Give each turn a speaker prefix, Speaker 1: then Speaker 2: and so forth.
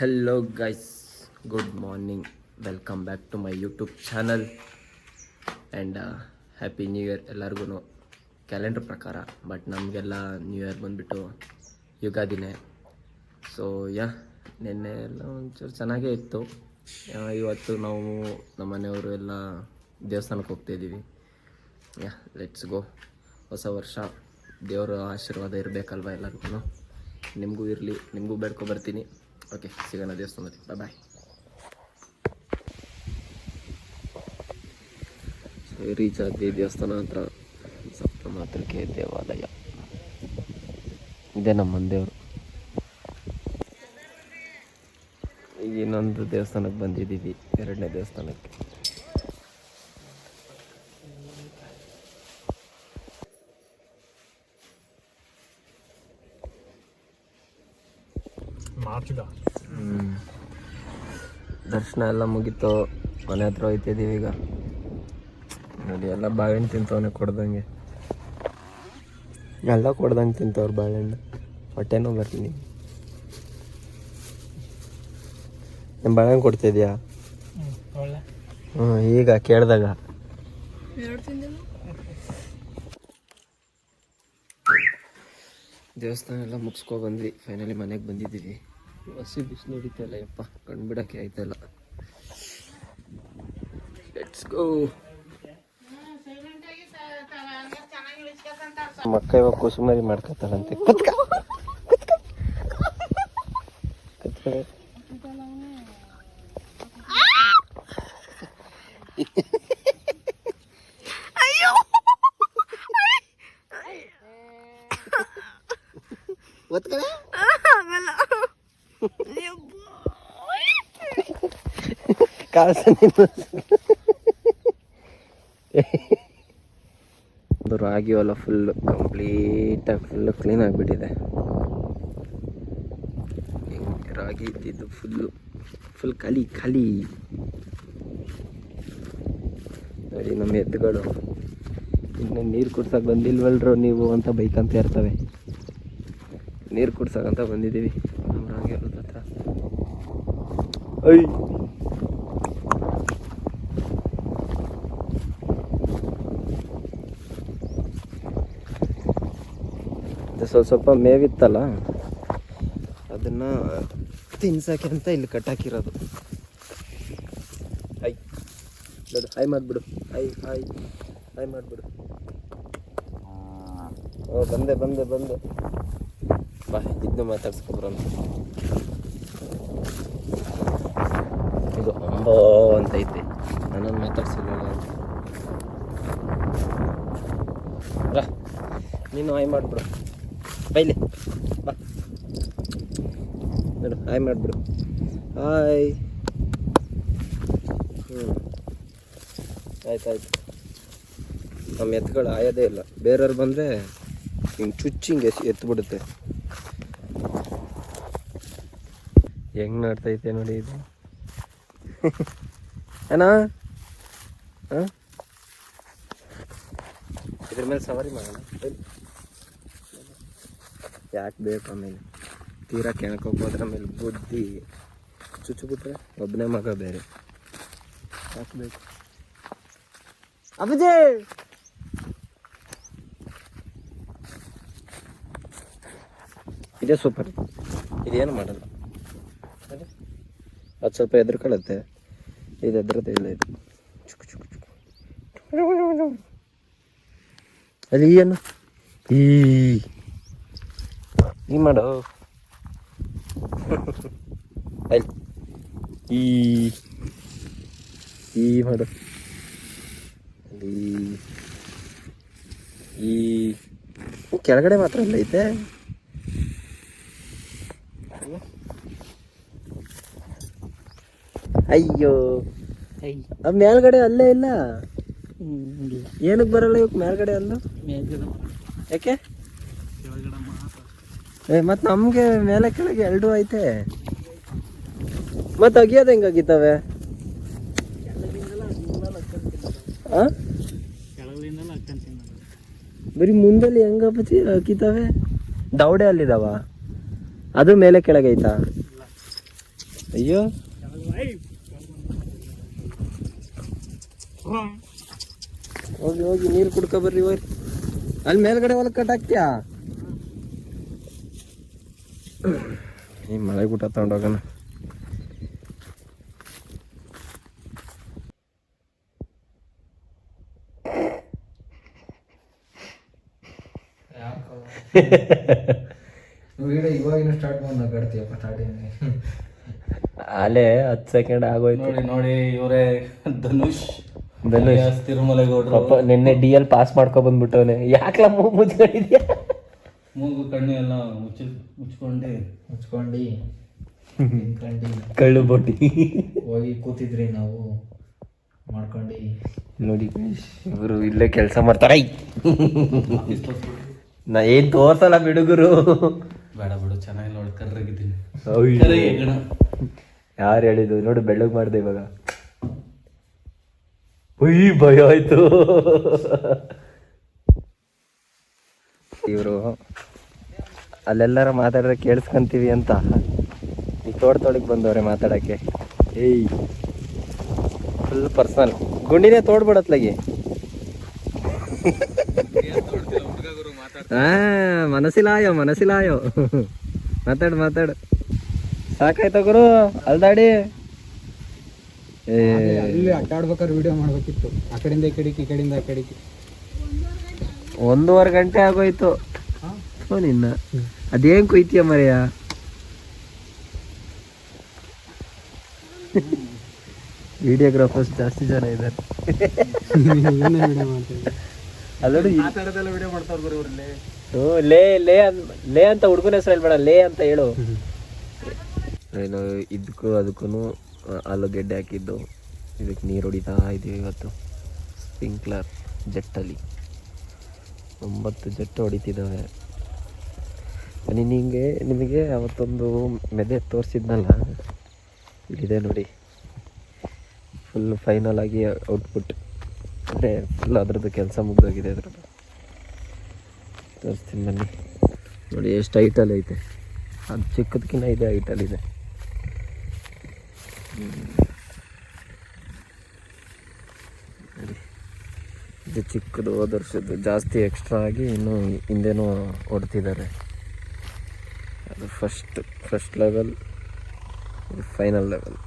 Speaker 1: Hello guys good morning welcome back to my YouTube channel and happy new year ಎಲ್ಲರಿಗೂ calendar ಪ್ರಕಾರ but ನಮಗೆಲ್ಲ new year ಬಂದುಬಿಟ್ಟು ಯುಗಾದಿನೇ. So yeah ನಿನ್ನೆ ಎಲ್ಲ ಒಂಚೂರು ಚೆನ್ನಾಗೇ ಇತ್ತು. ಇವತ್ತು ನಾವು ನಮ್ಮ ಮನೆಯವರು ಎಲ್ಲ ದೇವಸ್ಥಾನಕ್ಕೆ ಹೋಗ್ತಾಯಿದ್ದೀವಿ ಯಾ ಲೆಟ್ಸ್ ಗೋ ಹೊಸ ವರ್ಷ. ದೇವರ ಆಶೀರ್ವಾದ ಇರಬೇಕಲ್ವ ಎಲ್ಲರಿಗೂ ನಿಮಗೂ ಇರಲಿ, ನಿಮಗೂ ಬೇಡ್ಕೊ ಬರ್ತೀನಿ. ಓಕೆ ಸಿಗೋಣ ದೇವಸ್ಥಾನದಲ್ಲಿ ಬಾಯ್ ಬಾಯ್ ಸೊ ರೀಚ್ ಆದ್ವಿ ದೇವಸ್ಥಾನ ಹತ್ರ ಸಪ್ತಮಾತೃಕೆ ದೇವಾಲಯ ಇದೇ ನಮ್ಮ ದೇವರು ಈಗ ಇನ್ನೊಂದು ದೇವಸ್ಥಾನಕ್ಕೆ ಬಂದಿದ್ದೀವಿ ಎರಡನೇ ದೇವಸ್ಥಾನಕ್ಕೆ ದರ್ಶನ ಎಲ್ಲ ಮುಗೀತು. ಮನೆ ಹತ್ರ ಹೋಯ್ತಿದ್ದೀವಿ ಈಗ. ನೋಡಿ ಎಲ್ಲ ಬಾಳೆಹಣ್ಣು ತಿಂತವನೆ ಕೊಡ್ದಂಗೆ. ಎಲ್ಲ ಕೊಡ್ದಂಗೆ ತಿಂತವ್ರು ಬಾಳೆಹಣ್ಣು. ಹೊಟ್ಟೆನೂ ಬರ್ತೀನಿ. ನಿಮ್ಮ ಬಾಳೆಹಣ್ಣು ಕೊಡ್ತಿದ್ಯಾ? ಹ್ಞೂ ಈಗ ಕೇಳಿದಾಗ. ದೇವಸ್ಥಾನ ಎಲ್ಲ ಮುಗಿಸ್ಕೊ ಬಂದ್ವಿ. ಫೈನಲಿ ಮನೆಗೆ ಬಂದಿದ್ದೀವಿ. ಹಸಿ ಬಿಸಿಲು ಹೊಡಿತಲ್ಲ ಯಪ್ಪ ಕಣ್ಬಿಡಕ್ಕೆ ಆಯ್ತಲ್ಲ ಲೆಟ್ಸ್ ಗೋ ಮಕ್ಕ ಇವಾಗ ಕುಸುಮರಿ ಮಾಡ್ಕೊತಾಳಂತೆ ಕುತ್ಕ ಕುತ್ಕ. ಕುತ್ಕೊಳ್ಳಿ. ಕಾಲ್ಸ ರಾಗಿ ಹೊಲ ಫುಲ್ ಕಂಪ್ಲೀಟಾಗಿ ಫುಲ್ ಕ್ಲೀನ್ ಆಗಿಬಿಟ್ಟಿದೆ. ರಾಗಿ ಇದ್ದಿದ್ದು ಫುಲ್ಲು ಫುಲ್ ಖಾಲಿ ಖಾಲಿ ನೋಡಿ ನಮ್ಮ ಎತ್ತುಗಳು. ಇನ್ನು ನೀರು ಕುಡ್ಸಕ್ಕೆ ಬಂದಿಲ್ವಲ್ರು ನೀವು ಅಂತ ಬೈಕ್ ಅಂತ ಇರ್ತವೆ. ನೀರು ಕುಡ್ಸಕ್ಕಂತ ಬಂದಿದ್ದೀವಿ. ನಮ್ಮ ರಾಗಿ ಹೊಲದ ಹತ್ರ. ಐ ಇದು ಸ್ವಲ್ಪ ಸ್ವಲ್ಪ ಮೇವಿತ್ತಲ್ಲ, ಅದನ್ನ ತಿನ್ಸಕ್ಕೆ ಅಂತ ಇಲ್ಲಿ ಕಟ್ಟಾಕಿರೋದು ಹೈ, ನೋಡು ಹಾಯ್ ಮಾಡಿಬಿಡು ಹಾಯ್ ಹಾಯ್ ಹಾಯ್ ಮಾಡಿಬಿಡು. ಓ, ಬಂದೆ ಬಂದೆ ಬಂದೆ. ಬಾ ಇದನ್ನ ಮಾತಾಡ್ಸ್ಕೊಬ್ರಣ ಇದು ಅಂಬೋ ಅಂತ ಐತೆ. ನನ್ನನ್ನು ಮಾತಾಡ್ಸಿಲ್ಲ ಅಂತ. ನೀನು ಹಾಯ್ ಮಾಡಿಬಿಡು. ಬೈಲಿ. ಬಾ. ನೋಡು, ಹಾಯ್ ಮಾಡಿಬಿಡು. ಹಾಯ್. ಹ್ಞೂ ಆಯ್ತು ಆಯ್ತು. ನಮ್ಮ ಎತ್ತುಗಳು ಆಯೋದೇ ಇಲ್ಲ. ಬೇರೆಯವ್ರು ಬಂದರೆ ಹಿಂಗೆ ಚುಚ್ಚಿ ಹಿಂಗೆ ಎತ್ಬಿಡುತ್ತೆ. ಹೆಂಗ್ ನೋಡ್ತೈತೆ ನೋಡಿ ಇದು. ಅಣ್ಣ? ಹಾಂ? ಇದ್ರ ಮೇಲೆ ಸವಾರಿ ಮಾಡೋಣ. ಯಾಕೆ ಬೇಕು ಆಮೇಲೆ ತೀರಾ ಕೆಣಕೋಕೆ ಹೋದ್ರೆ ಆಮೇಲೆ ಬುದ್ಧಿ ಚುಚ್ಚಿಬಿಟ್ರೆ ಒಬ್ಬನೇ ಮಗ ಬೇರೆ ಯಾಕೆ ಬೇಕು ಅಪ್ಪಜಿ ಇದೇ ಸೂಪರ್ ಇದೇನು ಮಾಡಲ್ಲ ಅದೇ ಅದು ಸ್ವಲ್ಪ ಎದ್ರುಕೊಳ್ಳುತ್ತೆ ಇದು ಎದ್ರತೆ ಇಲ್ಲ ಇದು ಚುಕ್ ಚುಕ್ ಚುಕ್ ಅಲ್ಲಿ ಈ ಅನ್ನು ಈ ಈ ಮಾಡು ಈ ಈ ಮಾಡು ಈ ಕೆಳಗಡೆ ಮಾತ್ರ ಇಲ್ಲ ಐತೆ ಅಯ್ಯೋ. ಮೇಲ್ಗಡೆ ಅಲ್ಲೇ ಇಲ್ಲ? ಏನಕ್ಕೆ ಬರಲ್ಲ ಇವಕ್ಕೆ ಮೇಲ್ಗಡೆ ಅಲ್ಲ? ಯಾಕೆ? ಏ, ಮತ್ತೆ ನಮಗೆ ಮೇಲೆ ಕೆಳಗೆ ಎರಡೂ ಐತೆ. ಮತ್ತೆ ಅಗಿಯೋದು ಹೆಂಗೆ ಅಗಿತಾವೆ? ಆ? ಬರೀ ಮುಂದಲ್ಲಿ ಹೆಂಗಪ್ಪತಿ ಹಾಕಿತಾವೆ ದೌಡೆ ಅಲ್ಲಿದಾವ. ಅದು ಮೇಲೆ ಕೆಳಗೆ ಐತಾ? ಅಯ್ಯೋ. ಹೋಗಿ ಹೋಗಿ, ನೀರು ಕುಡ್ಕೊ ಬರ್ರಿ ಹೋಗಿ ಅಲ್ಲಿ ಮೇಲ್ಗಡೆ ಹೊಲಕ್ಕೆ ಕಟ್ ಈ ಮಳೆ ಊಟ ತಗೊಂಡೋಗೋಣ
Speaker 2: ಇವಾಗಿನ ಸ್ಟಾರ್ಟ್ ಮಾಡಿ ಸ್ಟಾರ್ಟಿಂಗ್
Speaker 1: ಅಲ್ಲೇ ಹತ್ತು ಸೆಕೆಂಡ್ ಆಗೋಯ್ತು
Speaker 2: ನೋಡಿ ನೋಡಿ ಇವರೇ ಧನುಷ್
Speaker 1: ಧನುಷ್.
Speaker 2: ತಿರುಮಲೆಗೌಡರು
Speaker 1: ನಿನ್ನೆ ಡಿ ಎಲ್ ಪಾಸ್ ಮಾಡ್ಕೊ ಬಂದ್ಬಿಟ್ಟವನೆ ಯಾಕ್ಲ ಮೂಗ್ ಮುಚ್ಕೊಂಡಿದ್ಯಾ
Speaker 2: ಮೂಗು ಕಣ್ಣು ಎಲ್ಲ ಮುಚ್ಚಿ ಮುಚ್ಕೊಂಡು ಮುಚ್ಕೊಂಡು ನಿಂತ್ಕೊಂಡು
Speaker 1: ಕಳ್ಳು ಬೊಟ್ಟಿ.
Speaker 2: ಹೋಗಿ ಕೂತಿದ್ರಿ ನಾವು. ಮಾಡ್ಕೊಂಡು.
Speaker 1: ನೋಡಿ ಇವರು ಇಲ್ಲೇ ಕೆಲಸ ಮಾಡ್ತಾರ. ನಾ ಏನ್ ತೋರ್ಸಲ್ಲ ಬಿಡುಗರು
Speaker 2: ಬೇಡ ಬಿಡು ಚೆನ್ನಾಗಿ ನೋಡಿ ಕರ್ರಾಗಿದ್ದೀನಿ.
Speaker 1: ಯಾರು ಹೇಳಿದ್ದು? ನೋಡು ಬೆಳ್ಳಗ್ ಮಾಡ್ದೆ ಇವಾಗ. ಉಯ್ ಭಯ ಆಯ್ತು. ಇವರು ಅಲ್ಲೆಲ್ಲರ ಮಾತಾಡಿದ್ರೆ ಕೇಳಿಸ್ಕೊಂತೀವಿ ಅಂತ. ಈ ತೋಟದೊಳಗೆ ಬಂದವ್ರೆ ಮಾತಾಡಕ್ಕೆ. ಏಯ್ ಫುಲ್ ಪರ್ಸನಲ್ ಗುಂಡಿನೇ ತೋಡ್ಬಿಡತ್ಲಾಗಿ. ಹಾ, ಮನಸ್ಸಿಲಾಯೋ ಮನಸ್ಸಿಲಾಯೋ. ಮಾತಾಡು ಮಾತಾಡು. ಸಾಕಾಯ್ತ ಗುರು, ಅಲ್ದಾಡಿ.
Speaker 3: ಅಲ್ಲಿ ಅಡ್ಡಾಡ್ಬೇಕಾದ್ರೆ ವಿಡಿಯೋ ಮಾಡ್ಬೇಕಿತ್ತು. ಆ ಕಡೆಯಿಂದ ಈ ಕಡೆಗೆ, ಈ ಕಡೆಯಿಂದ ಆ ಕಡೆಗೆ.
Speaker 1: ಒಂದೂವರೆ ಗಂಟೆ ಆಗೋಯ್ತು. ನಿನ್ನ. ಅದೇನ್ ಕುಯ್ತೀಯ ಮರೆಯ? ವಿಡಿಯೋಗ್ರಾಫರ್ಸ್ ಜಾಸ್ತಿ ಜನ ಇದ್ದಾರೆ. ಲೇ ಲೇ ಲೇ ಅಂತ ಹುಡುಗನ ಹೆಸರು ಹೇಳ್ಬೇಡ, ಲೇ ಅಂತ ಹೇಳು. ಇದಕ್ಕೂ ಅದಕ್ಕೂ ಆಲೂಗೆಡ್ಡೆ ಹಾಕಿದ್ದು. ಇದಕ್ಕೆ ನೀರು ಹೊಡಿತಾ ಇದೀವಿ ಇವತ್ತು. ಸ್ಪ್ರಿಂಕ್ಲರ್ ಜೆಟ್ಟಲ್ಲಿ ಒಂಬತ್ತು ಜಟ್ಟು ಹೊಡಿತಿದ್ದಾವೆ ನಿನಗೆ ನಿಮಗೆ ಅವತ್ತೊಂದು ಮೆದೆ ತೋರಿಸಿದ್ನಲ್ಲ? ಇಲ್ಲಿದೆ ನೋಡಿ. ಫುಲ್ ಫೈನಲ್ ಆಗಿ ಔಟ್ಪುಟ್ ಅಂದರೆ ಫುಲ್ ಅದರದ್ದು ಕೆಲಸ ಮುಗ್ದೋಗಿದೆ ಅದ್ರದ್ದು. ತೋರಿಸ್ತೀನಿ ಬನ್ನಿ. ನೋಡಿ, ಎಷ್ಟು ಐಟಲ್ ಐತೆ. ಅದು ಚಿಕ್ಕದಕ್ಕಿಂತ ಇದೆ ಐಟಲ್ ನೋಡಿ ಇದು ಚಿಕ್ಕದು, ಹೋದ ಜಾಸ್ತಿ ಎಕ್ಸ್ಟ್ರಾ ಆಗಿ ಇನ್ನೂ ಹಿಂದೆನೂ ಹೊಡ್ತಿದ್ದಾರೆ. ಅದು ಫಸ್ಟ್ ಫಸ್ಟ್ ಲೆವೆಲ್ ಇದು ಫೈನಲ್ ಲೆವೆಲ್